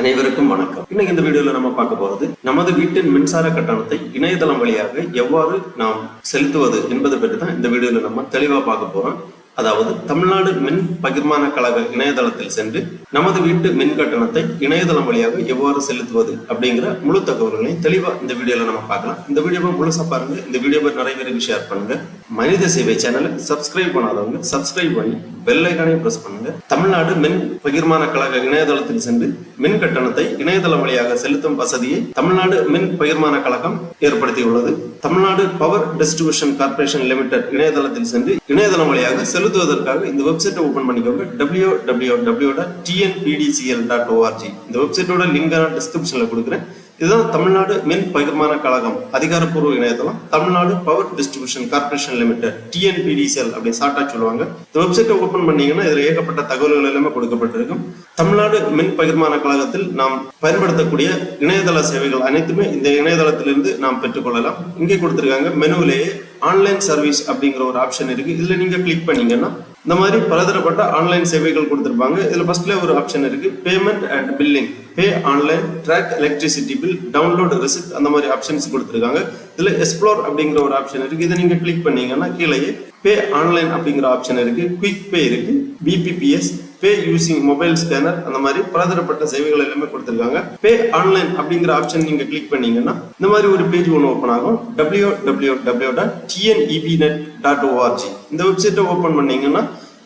அனைவருக்கும் வணக்கம். இன்னைக்கு இந்த வீடியோல நம்ம பார்க்க போறது நமது வீட்டின் மின்சார கட்டணத்தை இணையதளம் வழியாக எவ்வாறு நாம் செலுத்துவது என்பது பற்றி தான் இந்த வீடியோல நம்ம தெளிவா பார்க்க போறோம். அதாவது தமிழ்நாடு மின் பகிர்மான கழக இணையதளத்தில் சென்று நமது வீட்டு மின் கட்டணத்தை இணையதளம் வழியாக எவ்வாறு செலுத்துவது அப்படிங்கிற முழு தகவல்களையும் தெளிவா இந்த வீடியோல நம்ம பார்க்கலாம். இந்த வீடியோவை முழுசா பாருங்க. இந்த வீடியோவை நிறைய பேருக்கு ஷேர் பண்ணுங்க. மனித சேவை சேனலை சப்ஸ்கிரைப் பண்ணாதவங்க சப்ஸ்கிரைப் பண்ணி பெல் ஐக்கானையும் பிரஸ் பண்ணுங்க. தமிழ்நாடு மின் பகிர்மான கழக இணையதளத்தில் சென்று மின் கட்டணத்தை இணையதளம் வழியாக செலுத்தும் வசதியை தமிழ்நாடு மின் பகிர்மான கழகம் ஏற்படுத்தியுள்ளது. Tamil Nadu power distribution corporation limited இணையதளத்தில் சென்று இணையதளம் வழியாக செலுத்துவதற்காக இந்த வெப்சைட்டை ஓபன் பண்ணிக்கோங்க. W W W dot TNPDCL dot ORG இந்த வெப்சைட்டோட லிங்க் டிஸ்கிரிப்ஷன்ல கொடுக்குறேன். இதுதான் தமிழ்நாடு மின் பகிர்மான கழகம் அதிகாரப்பூர்வ இணையதளம் Tamil Nadu power distribution corporation limited TNPDCL அப்படின்னு ஷார்ட்டா சொல்லுவாங்க. இந்த வெப்சைட்டை ஓபன் பண்ணீங்கன்னா இதுல ஏகப்பட்ட தகவல்கள் எல்லாமே கொடுக்கப்பட்டிருக்கும். தமிழ்நாடு மின் பகிர்மான கழகத்தில் நாம் பயன்படுத்தக்கூடிய இணையதள சேவைகள் அனைத்துமே இந்த இணையதளத்திலிருந்து நாம் பெற்றுக்கொள்ளலாம். இங்கே கொடுத்துருக்காங்க மெனுவிலேயே ஆன்லைன் சர்வீஸ் அப்படிங்கிற ஒரு ஆப்ஷன் இருக்கு. இதுல நீங்க கிளிக் பண்ணீங்கன்னா இந்த மாதிரி பலதரப்பட்ட ஆன்லைன் சேவைகள் கொடுத்துருப்பாங்க. இதில் ஃபர்ஸ்ட்ல ஒரு ஆப்ஷன் இருக்கு. Payment and billing pay online track electricity bill download receipt அந்த மாதிரி ஆப்ஷன்ஸ் கொடுத்துருக்காங்க. இதில் எக்ஸ்ப்ளோர் அப்படிங்கிற ஒரு ஆப்ஷன் இருக்கு. இதை நீங்க கிளிக் பண்ணீங்கன்னா கீழேயே பே ஆன்லைன் அப்படிங்கிற ஆப்ஷன் இருக்கு. குயிக் பே இருக்கு. BBPS pay using mobile scanner அந்த மாதிரி பலதரப்பட்ட சேவைகள் எல்லாமே கொடுத்துருக்காங்க. பே ஆன்லைன் அப்படிங்கிற ஆப்ஷன் நீங்க கிளிக் பண்ணீங்கன்னா இந்த மாதிரி ஒரு பேஜ் ஒன்று ஓப்பன் ஆகும். W W W dot TNEB net dot ORG இந்த வெப்சைட்டை ஓப்பன் பண்ணீங்கன்னா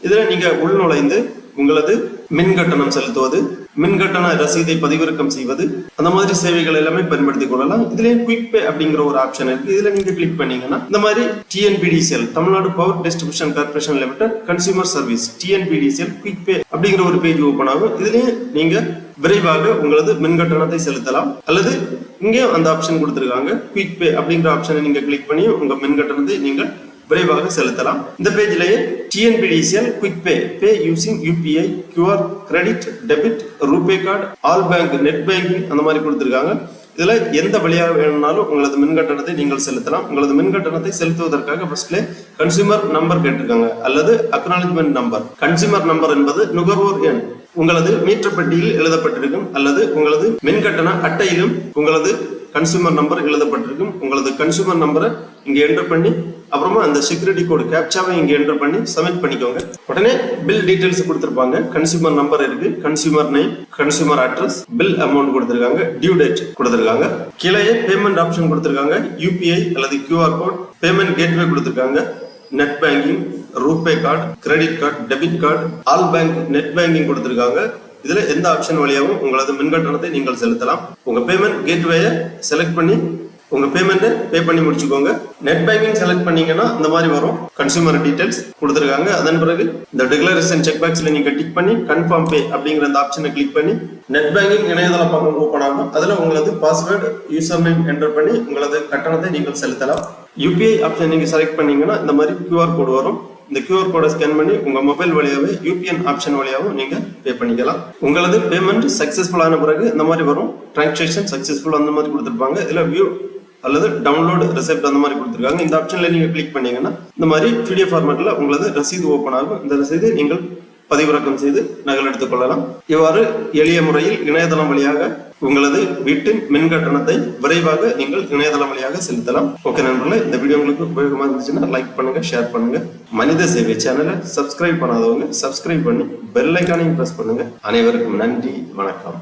இதில் நீங்கள் உள்நுழைந்து உங்களது மின் கட்டணம் செலுத்துவது மின் கட்டண ரசீதை பதிவிறக்கம் செய்வது அந்த மாதிரி சேவைகள் எல்லாமே பயன்படுத்திக் கொள்ளலாம். இதுலயே குயிக் பே அப்படிங்கிற ஒரு ஆப்ஷன் இருக்கு. இதுல நீங்க கிளிக் பண்ணீங்கன்னா இந்த மாதிரி TNPDCL Tamil Nadu power distribution corporation limited consumer service TNPDCL quick pay அப்படிங்கிற ஒரு பேஜ் ஓபன் ஆகும். இதுலயே நீங்க விரைவாக உங்களது மின் கட்டணத்தை செலுத்தலாம். அல்லது இங்கேயும் அந்த ஆப்ஷன் கொடுத்துருக்காங்க. குயிக் பே அப்படிங்கிற ஆப்ஷனை நீங்க கிளிக் பண்ணி உங்க மின் கட்டணத்தை நீங்கள் விரைவாக செலுத்தலாம். இந்த பேஜ்லயே TNPDCL quick pay pay using UPI QR credit debit RuPay card all bank net banking அந்த மாதிரி கொடுத்துருக்காங்க. இதுல எந்த வழியாக வேணும்னாலும் உங்களது மின் கட்டணத்தை நீங்கள் செலுத்தலாம். உங்களது மின் கட்டணத்தை செலுத்துவதற்காக ஃபர்ஸ்ட்ல கன்சியூமர் நம்பர் கேட்டிருக்காங்க. அல்லது அக்னாலஜ்மெண்ட் நம்பர் கன்சியூமர் நம்பர் என்பது நுகர்வோர் எண். உங்களது மீட்டர் பெட்டியில் எழுதப்பட்டிருக்கும் அல்லது உங்களது மின்கட்டண அட்டையிலும் உங்களது கன்சூமர் நம்பர் எழுதப்பட்டிருக்கும். உங்களது கன்சூமர் நம்பரை இங்கே என்டர் பண்ணி அப்புறமா அந்த செக்யூரிட்டி கோடு கேப்சாவை இங்கே என்டர் பண்ணி சப்மிட் பண்ணிக்கோங்க. உடனே பில் டீடைல்ஸ் கொடுத்துருப்பாங்க. கன்சூமர் நம்பர் இருக்கு. Consumer name consumer address bill amount கொடுத்துருக்காங்க. டியூ டேட் கொடுத்துருக்காங்க. கீழே பேமெண்ட் ஆப்ஷன் கொடுத்துருக்காங்க. யூபிஐ அல்லது கியூஆர் கோட் பேமெண்ட் கேட்வே கொடுத்துருக்காங்க. Net banking RuPay card credit card debit card all bank net banking கொடுத்துருக்காங்க. இதுல எந்த ஆப்ஷன் வழியாகவும் உங்களது மின் கட்டணத்தை நீங்கள் செலுத்தலாம். உங்க பேமெண்ட் கேட்வேயை செலக்ட் பண்ணி உங்க பேமெண்ட்டை பே பண்ணி முடிச்சுக்கோங்க. நெட் பேங்கிங் செலக்ட் பண்ணீங்கன்னா இந்த மாதிரி வரும். கன்சூமர் டீடைல்ஸ் கொடுத்துருக்காங்க. அதன் பிறகு இந்த டிக்ளரேஷன் செக் பாக்ஸ்ல நீங்க டிக் பண்ணி கன்ஃபார்ம் பே அப்படிங்கிற அந்த ஆப்ஷனை கிளிக் பண்ணி நெட் பேங்கிங் இணையதள பக்கம் ஓப்பன் ஆகும். அதுல உங்களது பாஸ்வேர்டு யூசர் நேம் என்டர் பண்ணி உங்களது கட்டணத்தை நீங்கள் செலுத்தலாம். யூபிஐ ஆப்ஷன் நீங்க செலக்ட் பண்ணீங்கன்னா இந்த மாதிரி கியூஆர் கோடு வரும். இந்த கியூஆர் கோடை ஸ்கேன் பண்ணி உங்க மொபைல் வழியாகவே யூபிஎன் ஆப்ஷன் வழியாகவும் நீங்க பே பண்ணிக்கலாம். உங்களது பேமெண்ட் சக்சஸ்ஃபுல் ஆன பிறகு இந்த மாதிரி வரும். டிரான்சாக்ஷன் சக்சஸ்ஃபுல் அந்த மாதிரி கொடுத்துருப்பாங்க. இதுல வியூ அல்லது டவுன்லோட் ரெசிப்ட் அந்த மாதிரி கொடுத்துருக்காங்க. இந்த ஆப்ஷன்ல நீங்க கிளிக் பண்ணீங்கன்னா இந்த மாதிரி பிடிஎஃப் ஃபார்மேட்ல உங்களது ரசீது ஓப்பன் ஆகும். இந்த ரசீது நீங்கள் பதிவிறக்கம் செய்து நகல் எடுத்துக் கொள்ளலாம். இவ்வாறு எளிய முறையில் இணையதளம் வழியாக உங்களது வீட்டின் மின் கட்டணத்தை விரைவாக நீங்கள் இணையதளம் வழியாக செலுத்தலாம். ஓகே நண்பர்களே இந்த வீடியோ உங்களுக்கு உபயோகமாக இருந்துச்சுன்னா லைக் பண்ணுங்க ஷேர் பண்ணுங்க. மனித சேவை சேனலை சப்ஸ்கிரைப் பண்ணாதவங்க சப்ஸ்கிரைப் பண்ணி பெல் ஐக்கானையும் பிரஸ் பண்ணுங்க. அனைவருக்கும் நன்றி வணக்கம்.